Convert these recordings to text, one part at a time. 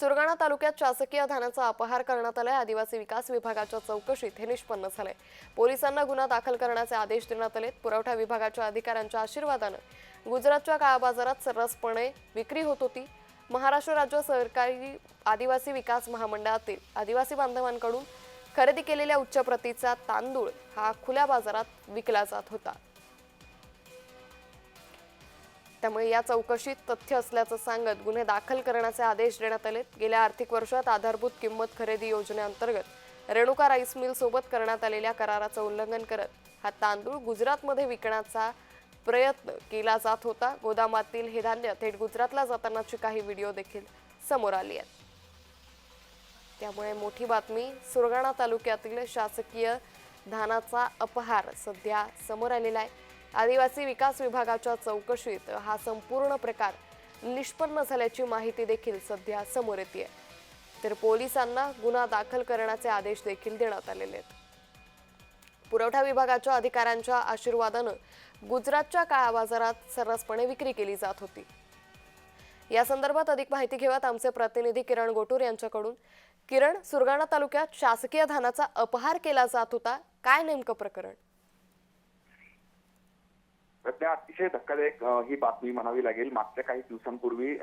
सुरगाणा तालुक्यात शासकीय धानाचा अपहार करण्यात आलाय. आदिवासी विकास विभागाच्या चौकशीत हे निष्पन्न झालंय. पोलिसांना गुन्हा दाखल करण्याचे आदेश देण्यात आलेत. पुरवठा विभागाच्या अधिकाऱ्यांच्या आशीर्वादानं गुजरातच्या काळा बाजारात सर्रासपणे विक्री होत होती. महाराष्ट्र राज्य सरकारी आदिवासी विकास महामंडळातील आदिवासी बांधवांकडून खरेदी केलेल्या उच्च प्रतीचा तांदूळ हा खुल्या बाजारात विकला जात होता. त्यामुळे या चौकशीत तथ्य असल्याचं सांगत गुन्हे दाखल करण्याचे आदेश देण्यात आले गेल्या आर्थिक वर्षात आधारभूत किंमत खरेदी योजनेअंतर्गत रेणुका राईस मिल सोबत करण्यात आलेल्या कराराचं उल्लंघन करत हा तांदूळ गुजरातमध्ये विकण्याचा प्रयत्न केला जात होता. गोदामातील हे धान्य थेट गुजरातला जातानाची काही व्हिडिओ देखील समोर आली आहेत. त्यामुळे मोठी बातमी सुरगाणा तालुक्यातील शासकीय धानाचा अपहार सध्या समोर आलेला आहे. आदिवासी विकास विभागाच्या चौकशीत हा संपूर्ण प्रकार निष्पन्न झाल्याची माहिती देखील सध्या समोर येते तर पोलिसांना गुन्हा दाखल करण्याचे आदेश देखील देण्यात आलेले आहेत. पुरवठा विभागाच्या अधिकाऱ्यांच्या आशीर्वादानं गुजरातच्या काळा बाजारात सर्रासपणे विक्री केली जात होती. या संदर्भात अधिक माहिती घेऊयात आमचे प्रतिनिधी किरण गोटूर यांच्याकडून. किरण सुरगाणा तालुक्यात शासकीय धानाचा अपहार केला जात होता. काय नेमकं प्रकरण? सध्या अतिशय धक्कादायक ही बातमी म्हणावी लागेल. मागच्या काही दिवसांपूर्वी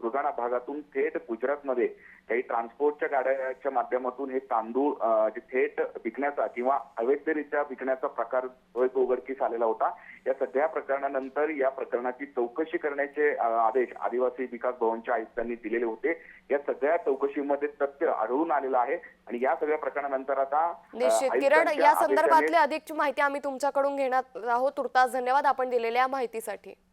सुरगाणा भागातून थेट गुजरातमध्ये काही ट्रान्सपोर्टच्या गाड्याच्या माध्यमातून हे तांदूळ थेट विकण्याचा किंवा अवैधरित्या विकण्याचा प्रकार उघडकीस आलेला होता. या सध्या प्रकरणानंतर या प्रकरणाची चौकशी करण्याचे आदेश आदिवासी विकास भवनच्या आयुक्तांनी दिलेले होते. या सगळ्या चौकशीमध्ये तथ्य आढळून आलेलं आहे आणि या सगळ्या प्रकरणानंतर आता किरण या संदर्भातली अधिकची माहिती आम्ही तुमच्याकडून घेण्यात आहोत. तुर्तास धन्यवाद आपण दिलेल्या माहितीसाठी.